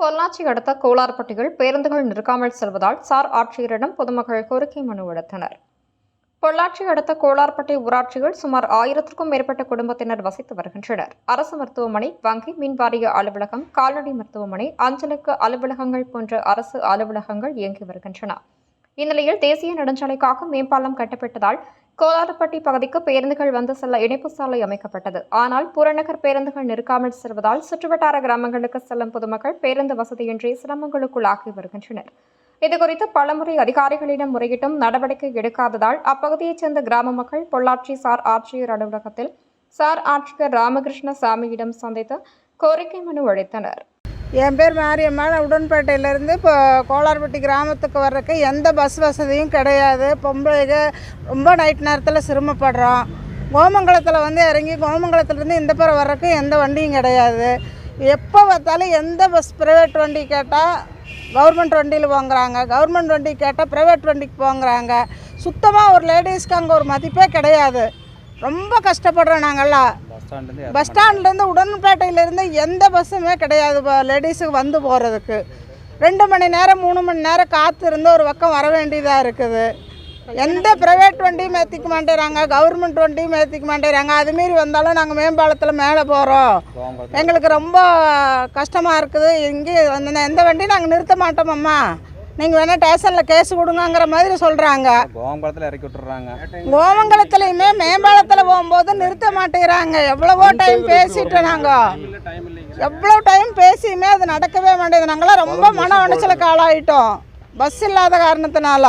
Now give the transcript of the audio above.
பொள்ளாச்சி அடுத்த கோலார்பட்டியில் பேருந்துகள் நிற்காமல் செல்வதால் சார் ஆட்சியரிடம் பொதுமக்கள் கோரிக்கை மனு அளித்தனர் பொள்ளாச்சி அடுத்த கோலார்பட்டி ஊராட்சியில் சுமார் ஆயிரத்திற்கும் மேற்பட்ட குடும்பத்தினர் வசித்து வருகின்றனர். அரசு மருத்துவமனை வங்கி மின்வாரிய அலுவலகம் கால்நடை மருத்துவமனை அஞ்சலுக்கு அலுவலகங்கள் போன்ற அரசு அலுவலகங்கள் இயங்கி வருகின்றன. இந்நிலையில் தேசிய நெடுஞ்சாலைக்காக மேம்பாலம் கட்டப்பட்டதால் கோலாரப்பட்டி பகுதிக்கு பேருந்துகள் வந்து செல்ல இணைப்பு சாலை அமைக்கப்பட்டது. ஆனால் புறநகர் பேருந்துகள் நிற்காமல் செல்வதால் சுற்றுவட்டார கிராமங்களுக்கு செல்லும் பொதுமக்கள் பேருந்து வசதியின்றி சிரமங்களுக்குள்ளாகி வருகின்றனர். இதுகுறித்து பலமுறை அதிகாரிகளிடம் முறையிட்டும் நடவடிக்கை எடுக்காததால் அப்பகுதியைச் சேர்ந்த கிராம மக்கள் பொள்ளாச்சி சார் ஆட்சியர் அலுவலகத்தில் சார் ஆட்சியர் ராமகிருஷ்ண சாமியிடம் சந்தித்து கோரிக்கை மனு அளித்தனர். என் பேர் மாரியம்மாள். உடன்பேட்டையிலேருந்து இப்போ கோளார்பட்டி கிராமத்துக்கு வர்றதுக்கு எந்த பஸ் வசதியும் கிடையாது. பொம்பளைங்க ரொம்ப நைட் நேரத்தில் சிரமப்படுறோம். கோமங்கலத்தில் வந்து இறங்கி கோமங்கலத்துலேருந்து இந்த பேர் வர்றதுக்கு எந்த வண்டியும் கிடையாது. எப்போ பார்த்தாலும் எந்த பஸ் ப்ரைவேட் வண்டி கேட்டால் கவர்மெண்ட் வண்டியில் போங்கிறாங்க. கவர்மெண்ட் வண்டி கேட்டால் ப்ரைவேட் வண்டிக்கு போங்கிறாங்க. சுத்தமாக ஒரு லேடிஸ்க்கு அங்கே ஒரு மதிப்பே கிடையாது. ரொம்ப கஷ்டப்படுறோம் நாங்கள்லாம் ஸ்டாண்ட்லேருந்து பஸ் ஸ்டாண்ட்லேருந்து உடன்பேட்டையிலேருந்து எந்த பஸ்ஸுமே கிடையாது லேடிஸுக்கு வந்து போகிறதுக்கு ரெண்டு மணி நேரம் மூணு மணி நேரம் காத்து இருந்து ஒரு பக்கம் வர வேண்டியதாக இருக்குது. எந்த ப்ரைவேட் வண்டியும் ஏற்றிக்க மாட்டேறாங்க கவர்மெண்ட் வண்டியும் ஏற்றிக்க மாட்டேறாங்க. அதுமாரி வந்தாலும் நாங்கள் மேம்பாலத்தில் மேலே போகிறோம் எங்களுக்கு ரொம்ப கஷ்டமாக இருக்குது. இங்கே வந்து எந்த வண்டியும் நாங்கள் நிறுத்த மாட்டோமம்மா நீங்கள் வேணால் ஸ்டேஷனில் கேஸ் கொடுங்கங்கிற மாதிரி சொல்கிறாங்க கோவங்குளத்தில் இறக்கி விட்டுறாங்க. கோமங்கலத்துலையுமே மேம்பாலத்தில் போகும்போது நிறுத்த மாட்டேங்கிறாங்க. எவ்வளவோ டைம் பேசிட்டோம் நாங்கள் எவ்வளோ டைம் பேசியுமே அது நடக்கவே மாட்டேங்குது. நாங்களாம் ரொம்ப மன உடைச்சலுக்கு ஆளாயிட்டோம். பஸ் இல்லாத காரணத்தினால.